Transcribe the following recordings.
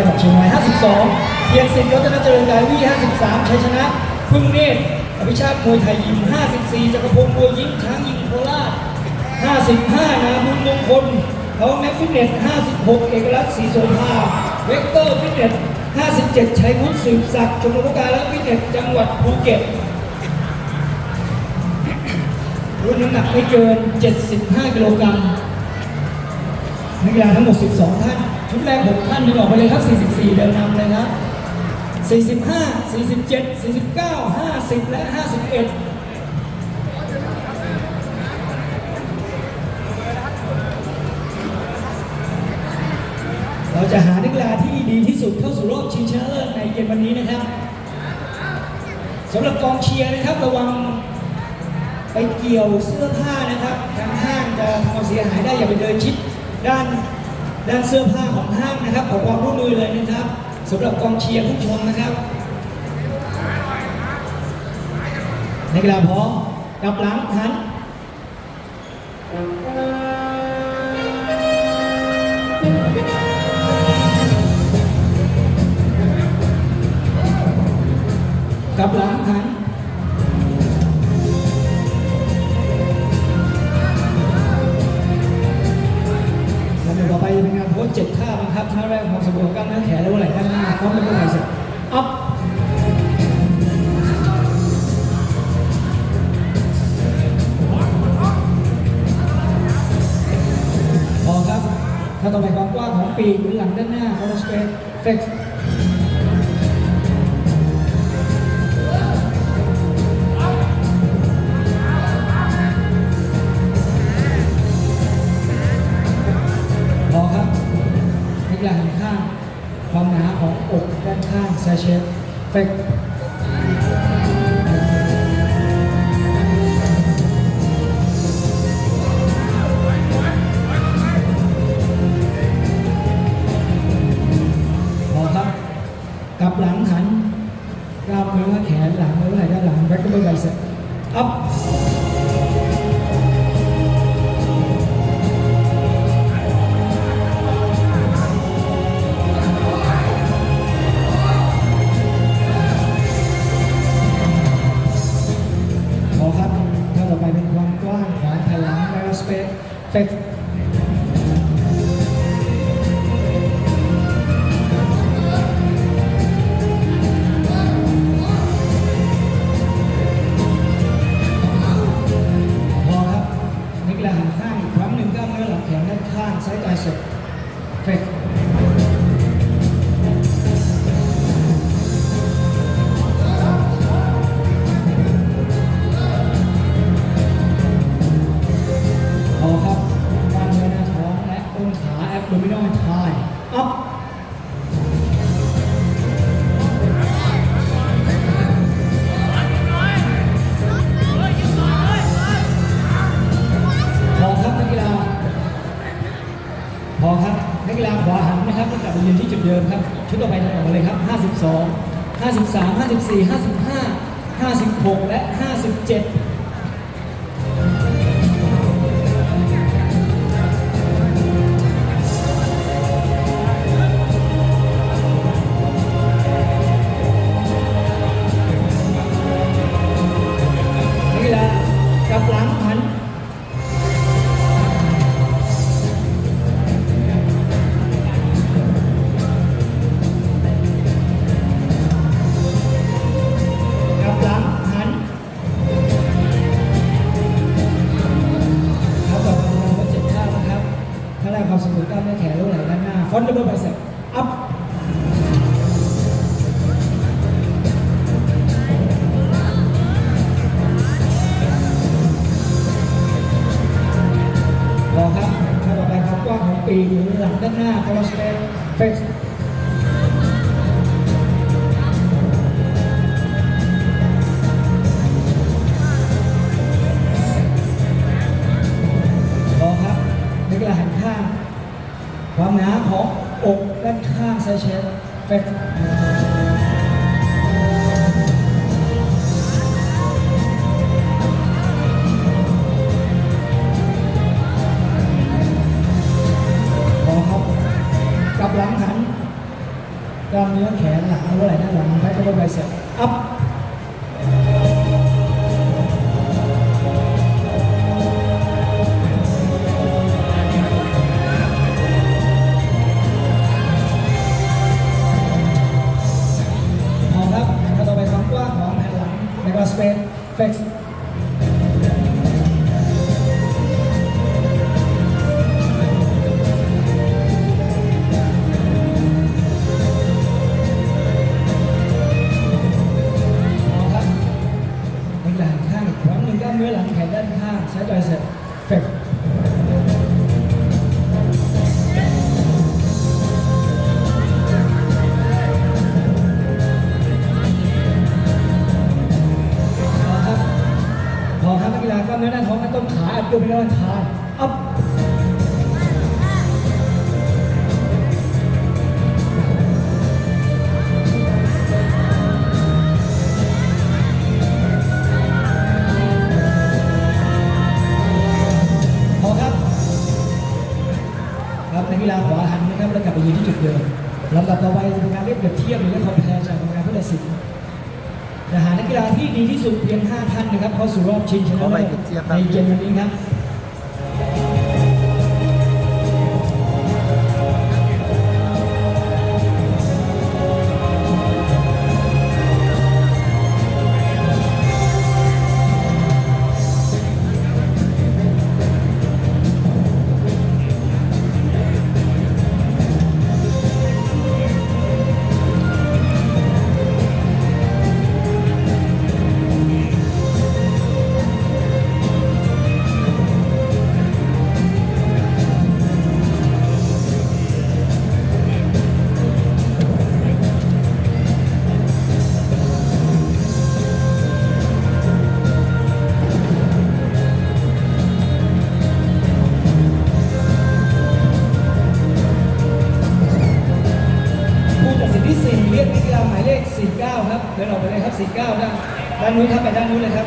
จังหวัดเชียงราย 52 เทียนสินรัตนเจริญกายวี53 ชัยชนะ พึ่งเนตรอภิชาติมวยไทยยิม 54 จักรพงศ์มวยยิงช้างยิงโคราช 55 นาบุญมงคลเขาแม็กฟิตเนส 56 เอกลักษณ์ศรีโสภาเวกเตอร์ฟิตเนส 57 ชัยวุฒิสืบศักดิ์ชมรมการและฟิตเนส จังหวัดภูเก็ตรุ่นน้ำหนักไม่เกิน 75 กิโลกรัมนักกีฬาทั้งหมด 12 ท่าน ชุดแรก6ท่านดึงออกไปเลยครับ 44 เดินนำเลยนะ45 47 49 50 และ 51เราจะหานักกีฬาที่ดีที่สุดเข้าสู่รอบชิงชนะเลิศในเย็นวันนี้นะครับสำหรับกองเชียร์นะครับระวังไปเกี่ยวเสื้อผ้านะครับทางห้างจะทำความเสียหายได้อย่าไปเดินชิดด้าน ด้านเสื้อผ้าของห้างนะครับขอความร่วมมือเลยนะครับสำหรับกองเชียร์ผู้ชมนะครับนักกีฬาพร้อมกับหลังหันกับหลังหันำดับต่อไปจะเป็นการโพสเจ็ดท่าบังคับท่าแรกของสมบูรณ์กล้ามเนื้อแขนและหัวไหล่ด้านหน้าพร้อมเป็นตัวไหล่เสร็จอัพพอครับ ถ้าต่อไปความกว้างของปีกหรือหลังด้านหน้าเขาจะเป็นเฟกพ ความหนาของอกด้านข้างแซเชฟเฟก ข้ ลับไปยืนที่จุดเดิมครับชุดต่อไปจะออกมาเลยครับ 52 53 54 55 56 และ 57 ความกว้างของปีกหรือหลังด้านหน้าคอร์สเปนเฟกพอครับนักกีฬาหันข้าง ความหนาของอกด้านข้างไซเชฟเฟก ใน เนื้อหน้าท้องและต้นขาอัดตัวไปด้านท้ายอัพพอครับครับนักกีฬาขวาหันนะครับแล้วกลับไปยืนที่จุดเดิมลำดับต่อไปเป็นการเรียกเปรียบเทียบหรือเรียกคอมเพลจากกรรมการผู้ตัดสิน จะหานักกีฬาที่ดีที่สุดเพียง 5 ท่านนะครับเข้าสู่รอบชิงชนะขอเลิใบศเปรียบเทียบครัในบเกมวันนี้ครับ รียกนักกีฬาหมายเลข 49 ครับ เดินออกไปเลยครับ 49 ด้านด้านนู้นครับไปด้านนู้นเลยครับ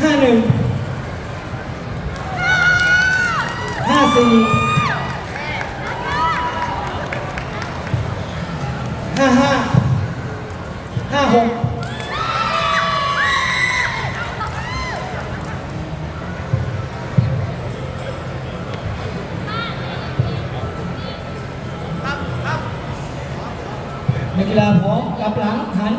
51 54 นักกีฬาพร้อมกับหลังหัน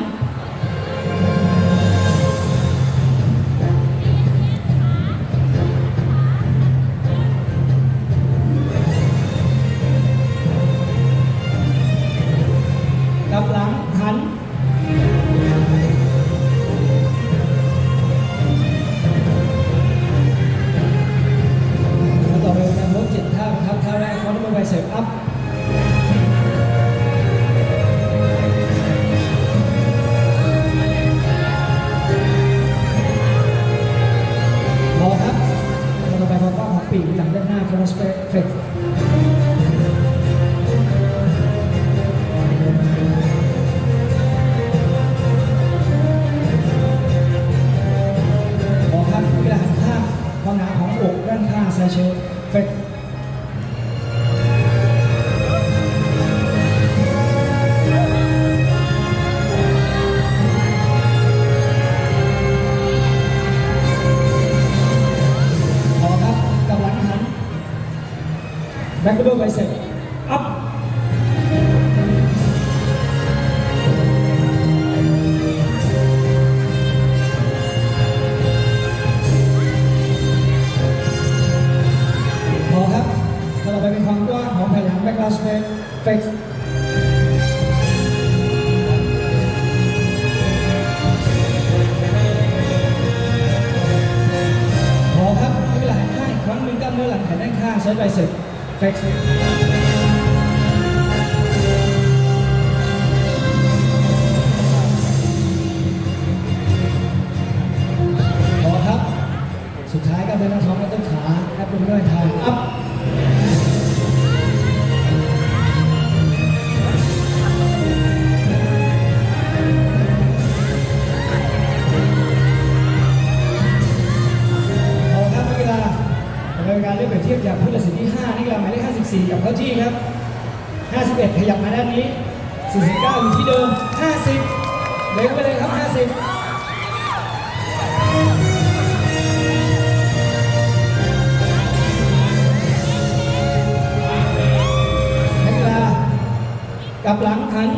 แบ็คเบิลไบเซ็ปอัพพอครับต่อไปเป็นความกว้างของแผ่นหลังแบ็กลาสเฟกเฟกพอครับไม่เป็นไรข้างครั้งหนึ่งกล้ามเนื้อหลังแขนด้านข้างใช้ไบเซ็ปเฟกพอครับ สุดท้ายก็เป็นน้ำท้องและต้นขาและเป็นด้วยทางอัพ ด้านนี้ 49 อยู่ที่เดิม 50 เล็งไปเลยครับ 50กลับหลังหัน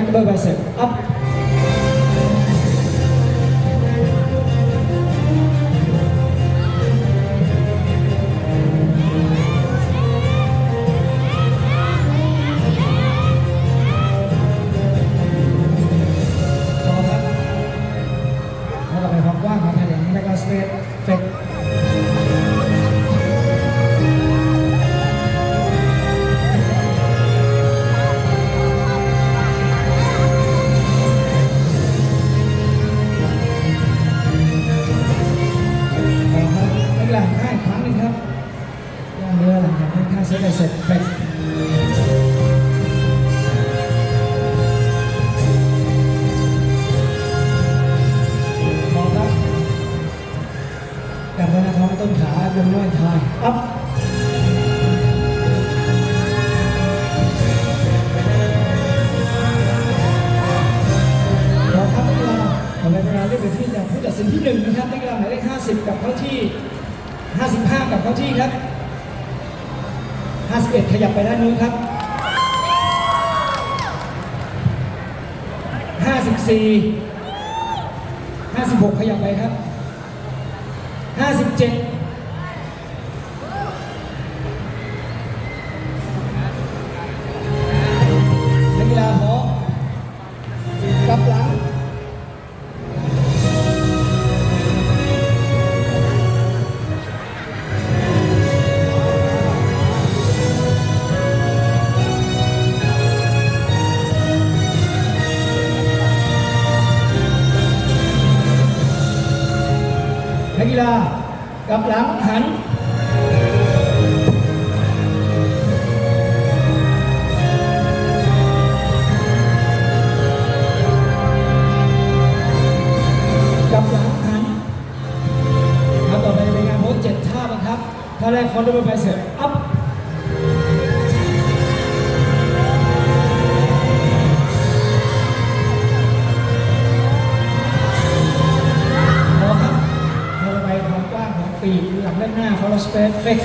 Macbeth, I said. จ็ขยับไปด้านนู้นครับห้าสิบสี่ห้าสิบหกขยับไปครับห้าสิบเจ็ด กีฬากับหลังหันกับหลังหันครับต่อไปเป็นงานโพสเจ็ดท่าบังครับท่าแรกฟอนต์ด้วยไปเสร็จ เฮ้ย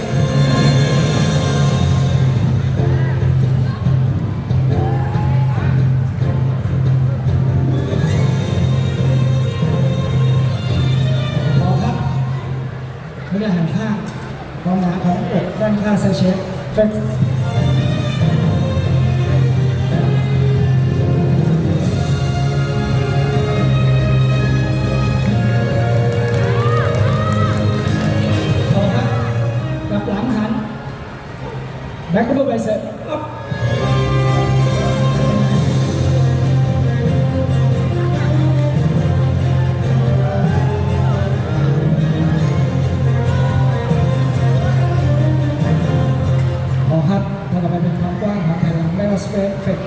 ไม่ได้หันข้างควาหาของอกด้านข้างไซเชฟเฟก Back over bicep, up. Oh, hard. ถ้าเราไปเป็นความกว้างของแผ่นหลังได้ว่า square effect